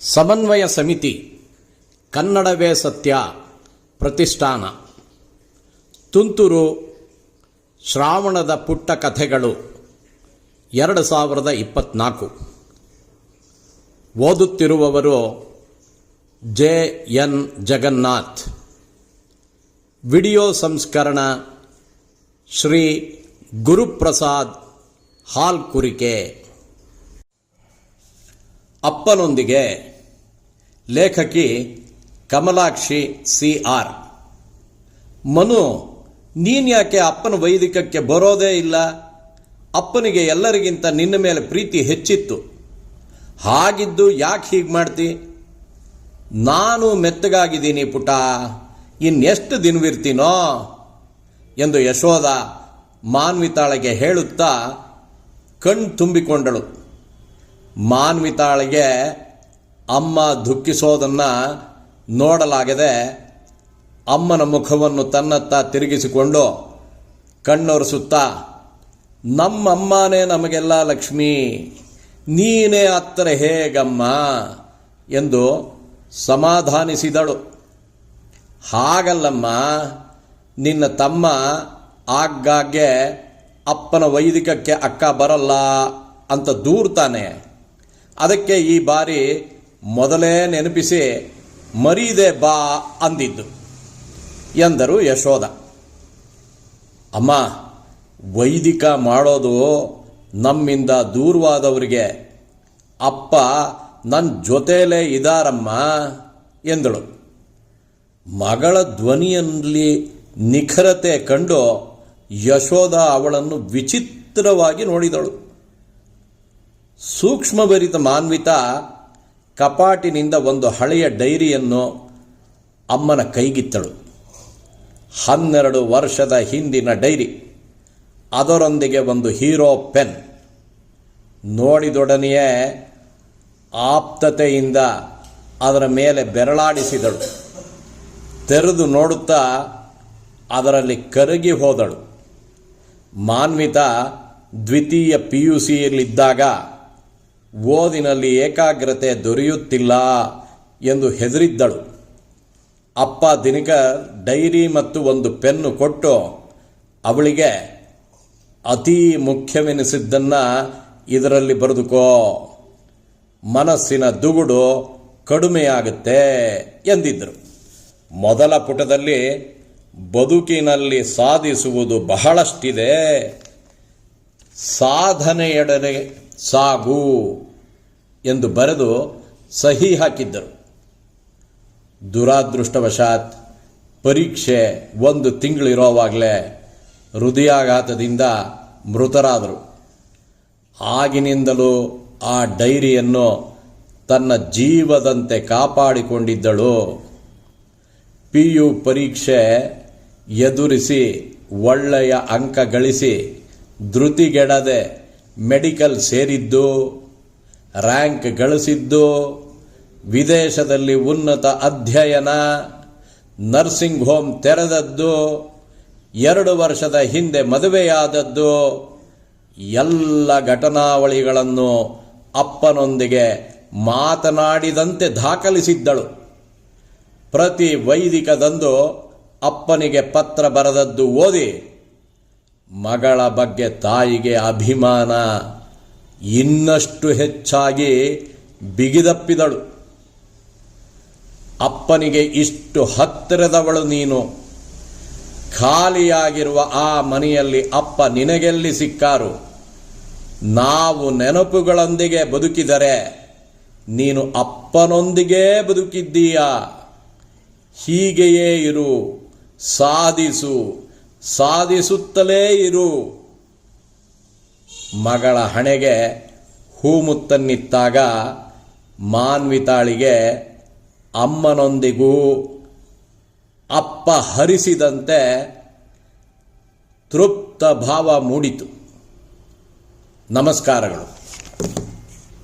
ಸಮನ್ವಯ ಸಮಿತಿ, ಕನ್ನಡವೇ ಸತ್ಯ ಪ್ರತಿಷ್ಠಾನ. ತುಂತುರು ಶ್ರಾವಣದ ಪುಟ್ಟ ಕಥೆಗಳು, ಎರಡು ಸಾವಿರದ ಇಪ್ಪತ್ನಾಲ್ಕು. ಓದುತ್ತಿರುವವರು ಜೆ. ಎನ್. ಜಗನ್ನಾಥ್. ವಿಡಿಯೋ ಸಂಸ್ಕರಣ ಶ್ರೀ ಗುರುಪ್ರಸಾದ್ ಹಾಲ್ಕುರಿಕೆ. ಅಪ್ಪನೊಂದಿಗೆ ಲೇಖಕಿ ಕಮಲಾಕ್ಷಿ ಸಿ ಆರ್ ಮನು ನೀನ್ಯಾಕೆ ಅಪ್ಪನ ವೈದಿಕಕ್ಕೆ ಬರೋದೇ ಇಲ್ಲ? ಅಪ್ಪನಿಗೆ ಎಲ್ಲರಿಗಿಂತ ನಿನ್ನ ಮೇಲೆ ಪ್ರೀತಿ ಹೆಚ್ಚಿತ್ತು. ಹಾಗಿದ್ದು ಯಾಕೆ ಹೀಗೆ ಮಾಡ್ತಿ? ನಾನು ಮೆತ್ತಗಾಗಿದ್ದೀನಿ ಪುಟ. ಇನ್ನೆಷ್ಟು ದಿನವಿರ್ತೀನೋ ಎಂದು ಯಶೋಧ ಮಾನ್ವಿತಾಳಗೆ ಹೇಳುತ್ತಾ ಕಣ್ ತುಂಬಿಕೊಂಡಳು. ಮಾನ್ವಿತಾಳಿಗೆ ಅಮ್ಮ ದುಃಖಿಸೋದನ್ನು ನೋಡಲಾಗದೆ ಅಮ್ಮನ ಮುಖವನ್ನು ತನ್ನತ್ತ ತಿರುಗಿಸಿಕೊಂಡು ಕಣ್ಣೊರೆಸುತ್ತಾ ನಮ್ಮಮ್ಮನೇ ನಮಗೆಲ್ಲ ಲಕ್ಷ್ಮಿ, ನೀನೇ ಅತ್ತರ ಹೇಗಮ್ಮ? ಎಂದು ಸಮಾಧಾನಿಸಿದಳು. ಹಾಗಲ್ಲಮ್ಮ, ನಿನ್ನ ತಮ್ಮ ಆಗಾಗ್ಗೆ ಅಪ್ಪನ ವೈದಿಕಕ್ಕೆ ಅಕ್ಕ ಬರಲ್ಲ ಅಂತ ದೂರ್ತಾನೆ. ಅದಕ್ಕೆ ಈ ಬಾರಿ ಮೊದಲೇ ನೆನಪಿಸಿ, ಮರೀದೆ ಬಾ ಅಂದಿದ್ದು ಎಂದರು ಯಶೋಧ. ಅಮ್ಮ, ವೈದಿಕ ಮಾಡೋದು ನಮ್ಮಿಂದ ದೂರವಾದವರಿಗೆ, ಅಪ್ಪ ನನ್ನ ಜೊತೆಯಲ್ಲೇ ಇದಾರಮ್ಮ ಎಂದಳು. ಮಗಳ ಧ್ವನಿಯಲ್ಲಿ ನಿಖರತೆ ಕಂಡು ಯಶೋಧ ಅವಳನ್ನು ವಿಚಿತ್ರವಾಗಿ ನೋಡಿದಳು. ಸೂಕ್ಷ್ಮಭರಿತ ಮಾನ್ವಿತ ಕಪಾಟಿನಿಂದ ಒಂದು ಹಳೆಯ ಡೈರಿಯನ್ನು ಅಮ್ಮನ ಕೈಗಿತ್ತಳು. ಹನ್ನೆರಡು ವರ್ಷದ ಹಿಂದಿನ ಡೈರಿ. ಅದರೊಂದಿಗೆ ಒಂದು ಹೀರೋ ಪೆನ್. ನೋಡಿದೊಡನೆಯೇ ಆಪ್ತತೆಯಿಂದ ಅದರ ಮೇಲೆ ಬೆರಳಾಡಿಸಿದಳು. ತೆರೆದು ನೋಡುತ್ತಾ ಅದರಲ್ಲಿ ಕರಗಿ ಹೋದಳು. ಮಾನ್ವಿತ ದ್ವಿತೀಯ ಪಿ ಯು ಸಿಯಲ್ಲಿದ್ದಾಗ ಓದಿನಲ್ಲಿ ಏಕಾಗ್ರತೆ ದೊರೆಯುತ್ತಿಲ್ಲ ಎಂದು ಹೆದರಿದ್ದಳು. ಅಪ್ಪ ದಿನಕರ್ ಡೈರಿ ಮತ್ತು ಒಂದು ಪೆನ್ನು ಕೊಟ್ಟು ಅವಳಿಗೆ, ಅತೀ ಮುಖ್ಯವೆನಿಸಿದ್ದನ್ನು ಇದರಲ್ಲಿ ಬರೆದುಕೋ. ಮನಸ್ಸಿನ ದುಗುಡು ಕಡಿಮೆಯಾಗುತ್ತೆ ಎಂದಿದ್ದರು. ಮೊದಲ ಪುಟದಲ್ಲಿ, ಬದುಕಿನಲ್ಲಿ ಸಾಧಿಸುವುದು ಬಹಳಷ್ಟಿದೆ. ಸಾಧನೆಯೆಡೆಗೆ ಸಾಗು ಎಂದು ಬರೆದು ಸಹಿ ಹಾಕಿದ್ದರು. ದುರಾದೃಷ್ಟವಶಾತ್ ಪರೀಕ್ಷೆ ಒಂದು ತಿಂಗಳಿರೋವಾಗಲೇ ಹೃದಯಾಘಾತದಿಂದ ಮೃತರಾದರು. ಆಗಿನಿಂದಲೂ ಆ ಡೈರಿಯನ್ನು ತನ್ನ ಜೀವದಂತೆ ಕಾಪಾಡಿಕೊಂಡಿದ್ದಳು. ಪಿ ಯು ಪರೀಕ್ಷೆ ಎದುರಿಸಿ ಒಳ್ಳೆಯ ಅಂಕ ಗಳಿಸಿ ಧೃತಿಗೆಡದೆ ಮೆಡಿಕಲ್ ಸೇರಿದ್ದು, ರ್ಯಾಂಕ್ ಗಳಿಸಿದ್ದು, ವಿದೇಶದಲ್ಲಿ ಉನ್ನತ ಅಧ್ಯಯನ, ನರ್ಸಿಂಗ್ ಹೋಮ್ ತೆರೆದದ್ದು, ಎರಡು ವರ್ಷದ ಹಿಂದೆ ಮದುವೆಯಾದದ್ದು, ಎಲ್ಲ ಘಟನಾವಳಿಗಳನ್ನು ಅಪ್ಪನೊಂದಿಗೆ ಮಾತನಾಡಿದಂತೆ ದಾಖಲಿಸಿದ್ದಳು. ಪ್ರತಿ ವೈದಿಕದಂದು ಅಪ್ಪನಿಗೆ ಪತ್ರ ಬರೆದದ್ದು ಓದಿ ಮಗಳ ಬಗ್ಗೆ ತಾಯಿಗೆ ಅಭಿಮಾನ ಇನ್ನಷ್ಟು ಹೆಚ್ಚಾಗಿ ಬಿಗಿದಪ್ಪಿದಳು. ಅಪ್ಪನಿಗೆ ಇಷ್ಟು ಹತ್ತಿರದವಳು ನೀನು. ಖಾಲಿಯಾಗಿರುವ ಆ ಮನೆಯಲ್ಲಿ ಅಪ್ಪ ನಿನಗೆಲ್ಲಿ ಸಿಕ್ಕಾರು? ನಾವು ನೆನಪುಗಳೊಂದಿಗೆ ಬದುಕಿದರೆ ನೀನು ಅಪ್ಪನೊಂದಿಗೆ ಬದುಕಿದ್ದೀಯಾ? ಹೀಗೆಯೇ ಇರು, ಸಾಧಿಸು ಸಾಧಿಸುತ್ತಲೇ ಇರು. ಮಗಳ ಹಣೆಗೆ ಹೂಮುತ್ತನ್ನಿತ್ತಾಗ ಮಾನ್ವಿತಾಳಿಗೆ ಅಮ್ಮನೊಂದಿಗೂ ಅಪ್ಪ ಹರಿಸಿದಂತೆ ತೃಪ್ತ ಭಾವ ಮೂಡಿತು. ನಮಸ್ಕಾರಗಳು.